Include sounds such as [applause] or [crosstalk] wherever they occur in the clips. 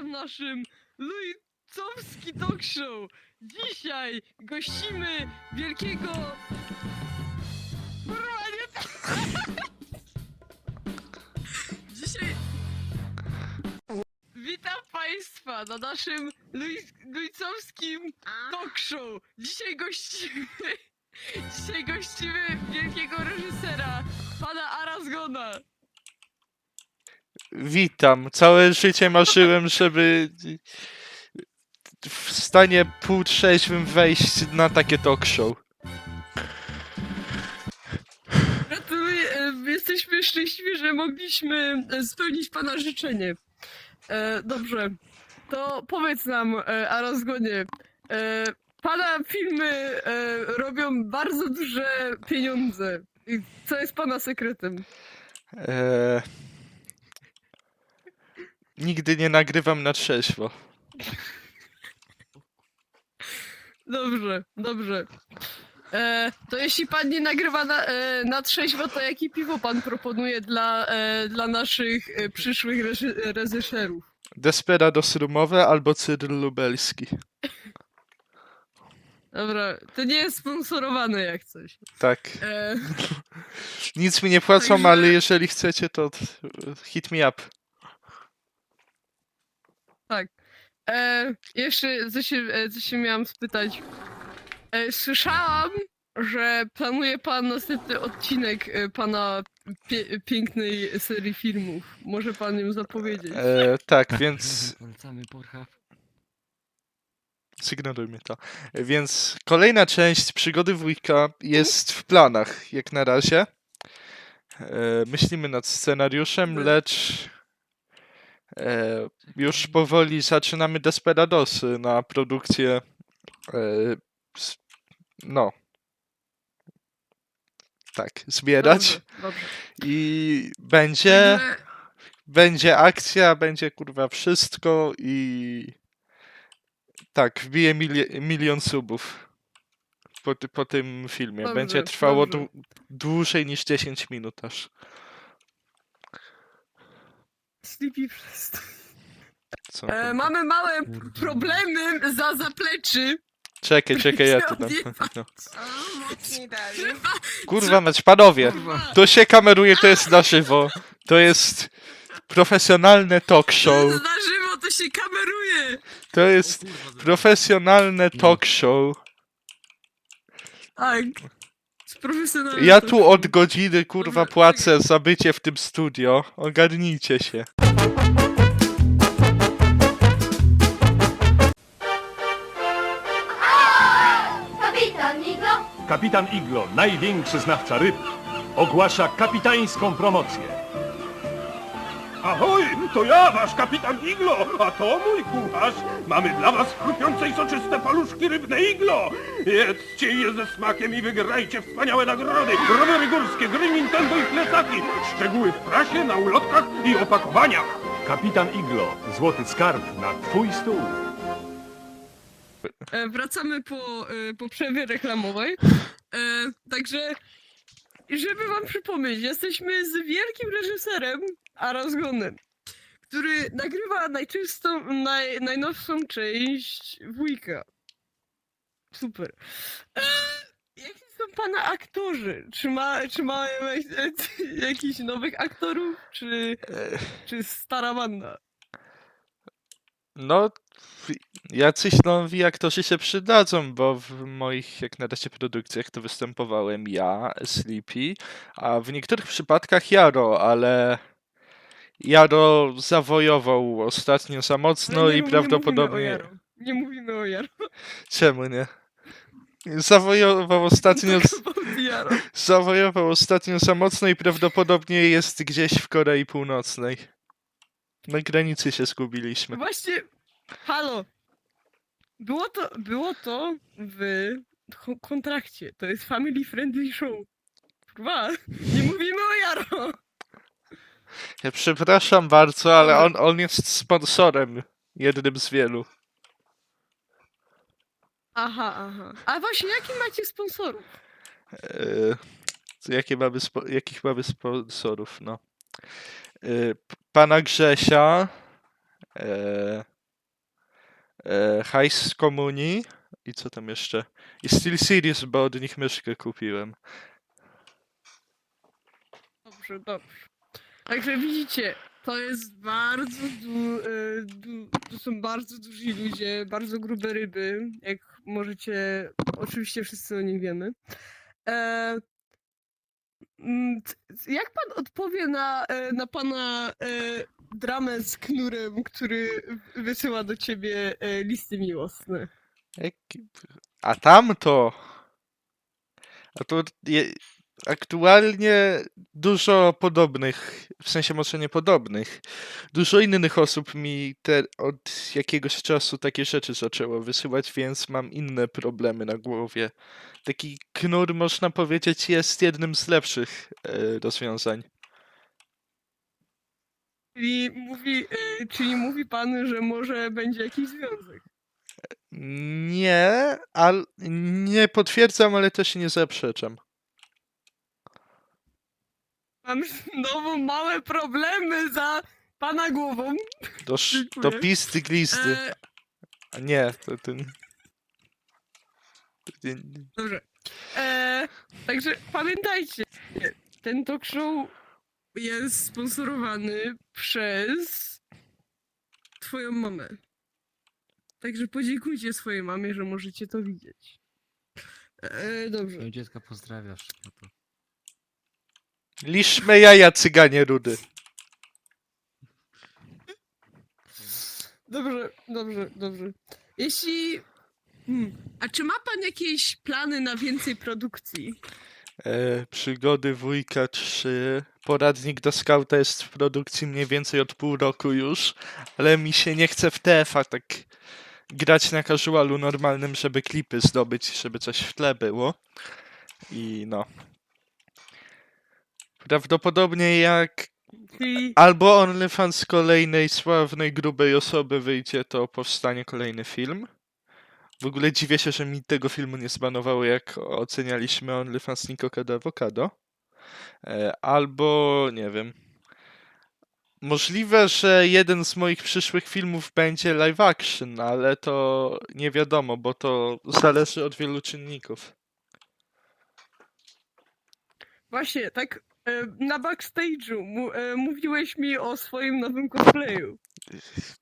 W naszym Lujcowski Talk Show. Dzisiaj gościmy wielkiego... [laughs] Dzisiaj... Witam Państwa na naszym Luj- Lujcowskim Talk Show. Dzisiaj gościmy... [laughs] Dzisiaj gościmy wielkiego reżysera, pana Arazgona. Witam. Całe życie marzyłem, żeby w stanie półtrzeźwym wejść na takie talk show. Gratuluję, e, jesteśmy szczęśliwi, że mogliśmy e, spełnić pana życzenie. E, dobrze, to powiedz nam, e, Arazgonie, e, pana filmy e, robią bardzo duże pieniądze. I Co jest pana sekretem? Eee... Nigdy nie nagrywam na trzeźwo. Dobrze, dobrze. E, to jeśli pan nie nagrywa na, e, na trzeźwo, to jakie piwo pan proponuje dla, e, dla naszych e, przyszłych reży- reżyserów? Desperados rumowe albo Cyril Lubelski. Dobra, to nie jest sponsorowane jak coś. Tak. E, [laughs] Nic mi nie płacą, Także- ale jeżeli chcecie, to hit me up. Tak. E, jeszcze co się, e, co się miałam spytać. E, słyszałam, że planuje pan następny odcinek e, pana pie- pięknej serii filmów. Może pan ją zapowiedzieć? Eee, tak, więc [laughs] Polecamy Pornhub. Zignoruj mnie to. Więc kolejna część przygody wujka jest w planach, jak na razie. E, myślimy nad scenariuszem, lecz e, już powoli zaczynamy Desperadosy na produkcję. E, no. Tak, zbierać. Dobrze, dobrze. I będzie, będzie akcja, będzie kurwa wszystko i tak, wbije mili- milion subów po, po tym filmie. Dobrze, będzie trwało dłużej niż 10 minut aż. Sleepy przestań. Co E, mamy małe Kurde. problemy za zapleczy. Czekaj, czekaj, ja tu dam. [laughs] No. O, mocniej dali. Kurwa mać, panowie! To się kameruje, to jest na żywo. To jest profesjonalne talk show. Na żywo to się kameruje. To jest profesjonalne talk show. Tak. Z profesjonalnym Ja tu od godziny kurwa płacę za bycie w tym studio. Ogarnijcie się. Kapitan Niglo? Kapitan Iglo, największy znawca ryb, ogłasza kapitańską promocję. Ahoj, to ja, wasz kapitan Iglo, a to mój kucharz. Mamy dla was chrupiące i soczyste paluszki rybne Iglo. Jedzcie je ze smakiem i wygrajcie wspaniałe nagrody. Rowery górskie, gry Nintendo i plecaki. Szczegóły w prasie, na ulotkach i opakowaniach. Kapitan Iglo, złoty skarb na twój stół. E, wracamy po, e, po przerwie reklamowej. E, także, żeby wam przypomnieć, jesteśmy z wielkim reżyserem Arazgonem, który nagrywa najczystą, naj, najnowszą część wujka. Super. E, jaki są pana aktorzy? Czy, ma, czy mają jak, [laughs] jakichś nowych aktorów, czy, czy stara banda? No, jacyś nowi aktorzy się przydadzą, bo w moich jak na razie produkcjach to występowałem ja, Sleepy, a w niektórych przypadkach Jaro, ale Jaro zawojował ostatnio za mocno Ale nie i mów- nie mówimy o prawdopodobnie... Jaro. Nie mówimy o Jaro. Czemu nie? Zawojował ostatnio, zawojował ostatnio za mocno i prawdopodobnie jest gdzieś w Korei Północnej. Na granicy się zgubiliśmy. Właśnie, halo. Było to, było to w ko- kontrakcie. To jest family friendly show. Kurwa, nie mówimy o Jaro. Ja przepraszam bardzo, ale on, on jest sponsorem. Jednym z wielu. Aha, aha. A właśnie, jaki macie sponsorów? Eee, jakie mamy spo, jakich mamy sponsorów, no. P- pana Grzesia, z Komunii i co tam jeszcze? I Steel Series, bo od nich myszkę kupiłem. Dobrze, dobrze. Także widzicie, to jest bardzo du, e, du, to są bardzo duzi ludzie, bardzo grube ryby, jak możecie, oczywiście wszyscy o nich wiemy. E, mm, jak pan odpowie na, e, na pana e, dramę z knurem, który wysyła do ciebie e, listy miłosne? A tamto! A to je... aktualnie dużo podobnych, w sensie może nie podobnych, dużo innych osób mi te, od jakiegoś czasu takie rzeczy zaczęło wysyłać, więc mam inne problemy na głowie. Taki knur, można powiedzieć, jest jednym z lepszych e, rozwiązań. Czyli mówi, e, czyli mówi pan, że może będzie jakiś związek. Nie, ale nie potwierdzam, ale też nie zaprzeczam. Mam znowu małe problemy za pana głową. Do, sz- do Dziękuję. pisty glisty. E, A nie, to ten. to dobrze. E, także pamiętajcie, ten talk show jest sponsorowany przez twoją mamę. Także podziękujcie swojej mamie, że możecie to widzieć. E, dobrze. Dziecka pozdrawiasz. No to... Liszmy jaja, cyganie rudy. Dobrze, dobrze, dobrze. Jeśli. Hmm. A czy ma pan jakieś plany na więcej produkcji? E, przygody wujka 3. Poradnik do skauta jest w produkcji mniej więcej od pół roku już, ale mi się nie chce w TF-a tak grać na casualu normalnym, żeby klipy zdobyć, żeby coś w tle było. I no. Prawdopodobnie jak Albo OnlyFans kolejnej sławnej, grubej osoby wyjdzie, to powstanie kolejny film. W ogóle dziwię się, że mi tego filmu nie zbanowało, jak ocenialiśmy OnlyFans Nico Cada Avocado. E, Albo, nie wiem. Możliwe, że jeden z moich przyszłych filmów będzie live action, ale to nie wiadomo, bo to zależy od wielu czynników. Właśnie, tak na backstage'u e, mówiłeś mi o swoim nowym cosplayu.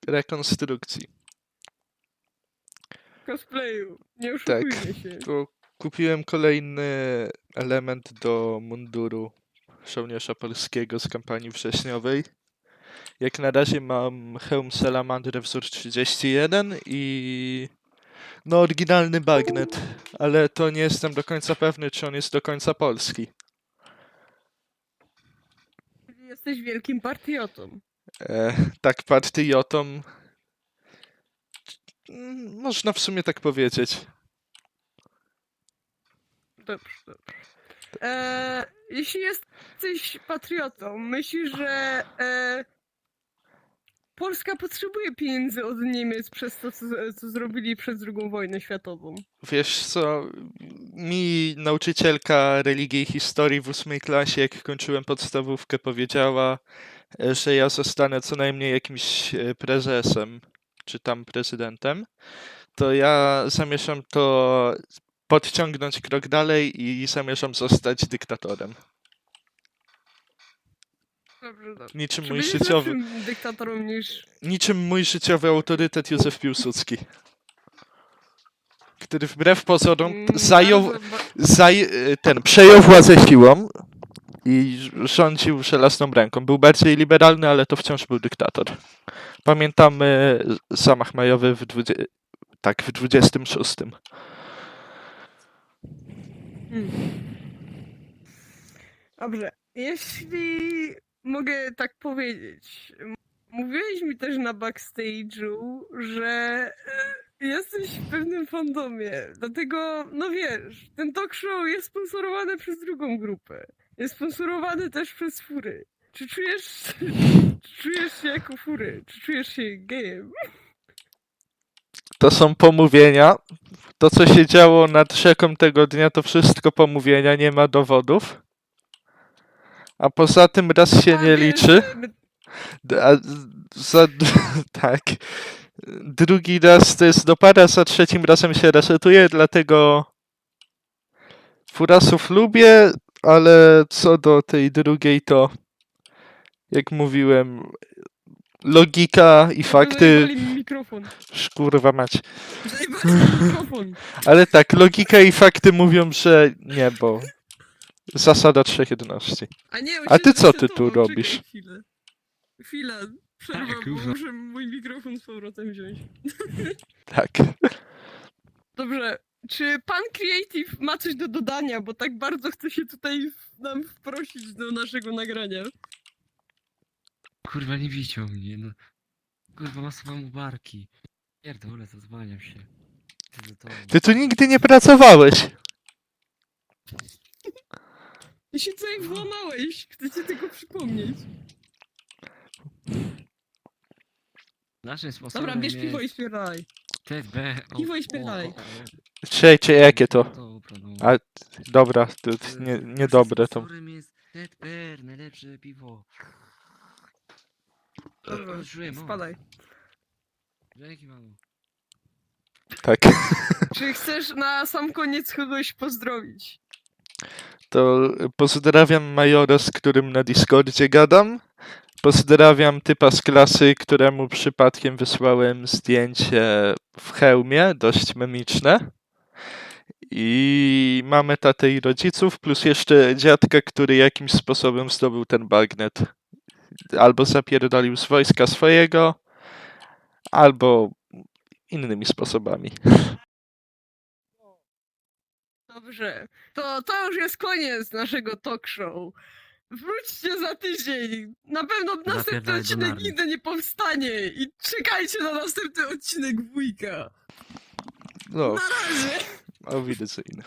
Rekonstrukcji. Cosplayu, nie Tak. oszukujmy się. To kupiłem kolejny element do munduru żołnierza polskiego z kampanii wrześniowej. Jak na razie mam hełm salamandry wzór 31 i no oryginalny bagnet, ale to nie jestem do końca pewny, czy on jest do końca polski. Czyli Jesteś wielkim patriotą. E, tak patriotą. Mm, Można w sumie tak powiedzieć. Dobrze, dobrze. E, jeśli jesteś patriotą, myślisz, że e, Polska potrzebuje pieniędzy od Niemiec przez to, co, co zrobili przez II wojnę światową? Wiesz co, mi nauczycielka religii i historii w ósmej klasie, jak kończyłem podstawówkę, powiedziała, e, że ja zostanę co najmniej jakimś e, prezesem, czy tam prezydentem, to ja zamierzam to podciągnąć krok dalej i zamierzam zostać dyktatorem. Dobrze, dobrze. Niczym Czy mój życiowy, lepszym dyktatorem niż... niczym mój życiowy autorytet Józef Piłsudski, który wbrew pozorom Mm, zajął, bardzo ba- zaj, ten przejął władzę siłą i rządził żelazną ręką. Był bardziej liberalny, ale to wciąż był dyktator. Pamiętamy zamach majowy w, dwudzie, tak, w 26. Hmm. Dobrze, jeśli mogę tak powiedzieć, mówiłeś mi też na backstage'u, że e, jesteś w pewnym fandomie, dlatego, no wiesz, ten talk show jest sponsorowany przez drugą grupę, jest sponsorowany też przez fury. Czy czujesz, czy czujesz się jako fury? Czy czujesz się gejem? To są pomówienia. To, co się działo nad rzeką tego dnia, to wszystko pomówienia, nie ma dowodów. A poza tym raz się nie liczy. A za, [laughs] tak. Drugi raz to jest do para, za trzecim razem się resetuję, dlatego Furasów lubię, ale co do tej drugiej to jak mówiłem logika i fakty mikrofon. kurwa mać. Mikrofon. Ale tak, logika i fakty mówią, że nie, bo zasada trzech jedności. A, nie, on A się ty co ty tu zresetował, czekaj robisz? Chwilę. Chwila, przerwa, Tak, bo już. muszę mój mikrofon z powrotem wziąć. [laughs] Tak. Dobrze, czy pan Creative ma coś do dodania, bo tak bardzo chce się tutaj w- nam wprosić do naszego nagrania. Kurwa, nie widział mnie, no. Kurwa, masowa mu barki. Pierdolę, zadzwaniam się. Ty do domu. Ty tu nigdy nie pracowałeś. [laughs] Ty się tutaj włamałeś, chcę ci tylko przypomnieć. Naszym sposobem Dobra, bierz jest piwo i spierdalaj. TB. o- piwo i o- spierdalaj. o- Czekajcie, jakie to? Dobra, no. A, dobra, to E, nie, niedobre to. sponsorem jest najlepsze piwo. Dobra, Czuję, mam. spadaj. Dzięki, mamo. Tak. Czy chcesz na sam koniec kogoś pozdrowić? To pozdrawiam Majora, z którym na Discordzie gadam. Pozdrawiam typa z klasy, któremu przypadkiem wysłałem zdjęcie w hełmie, dość memiczne. I mamy tatę i rodziców, plus jeszcze dziadka, który jakimś sposobem zdobył ten bagnet. Albo zapierdolił z wojska swojego, albo innymi sposobami. Dobrze, to, to już jest koniec naszego talk show. Wróćcie za tydzień. Na pewno następny odcinek nigdy nie powstanie. I czekajcie na następny odcinek wujka. No, Na razie. auf Wiedersehen.